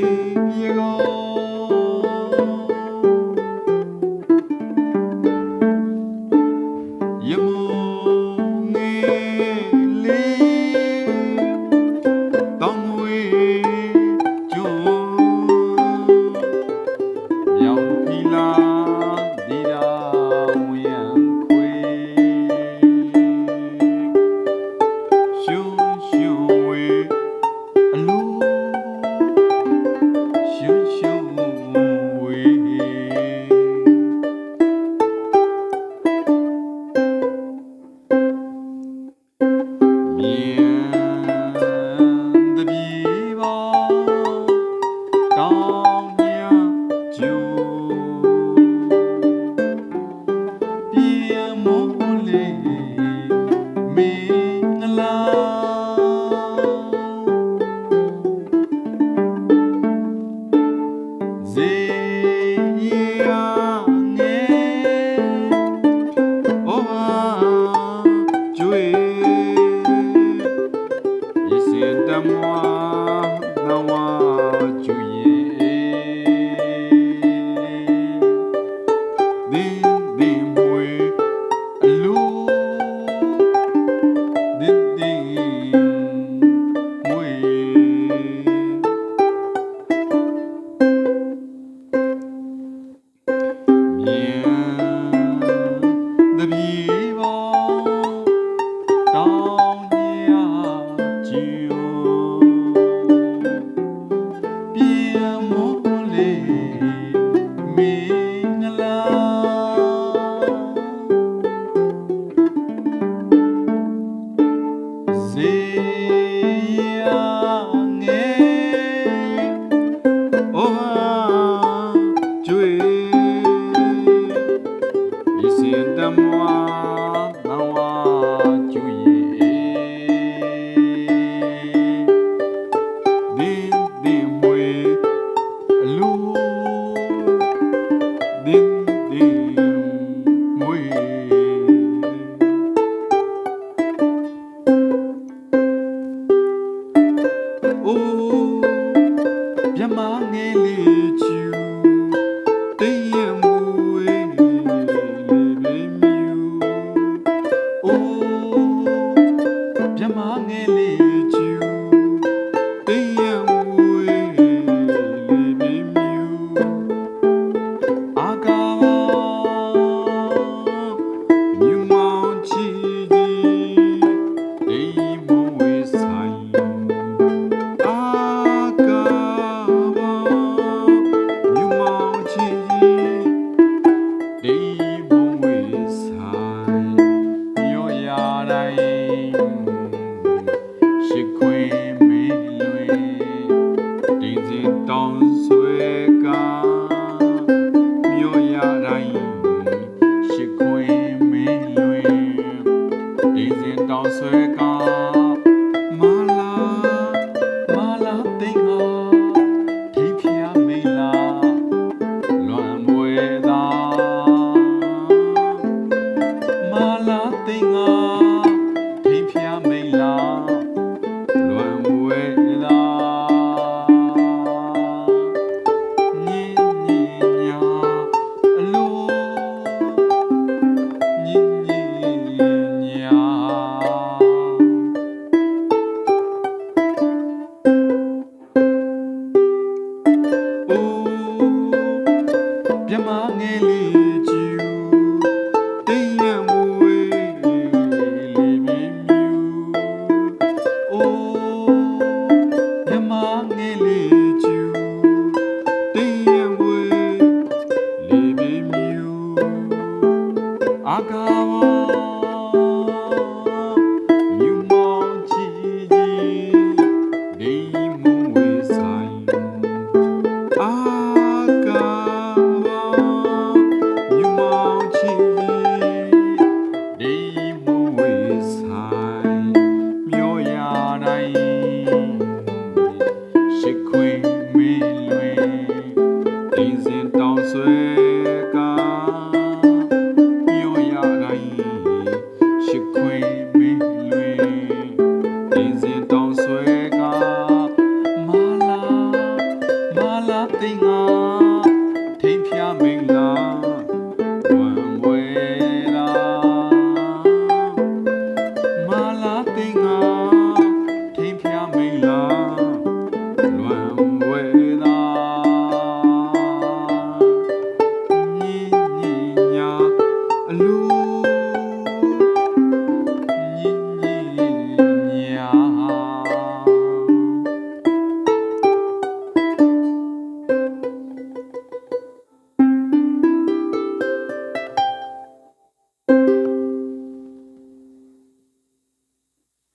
You. lưu đến tìm mùi ô bia mang nghe lì chiều. င်ဆွဲကမာလာမာလာသိငါထိဖျားမိလာလွန်မွေသာမာလာသိငါ 阿哥，牛毛齐齐，你莫为难，阿哥。 သိငါထိန်ဖျားမင်္ဂလာ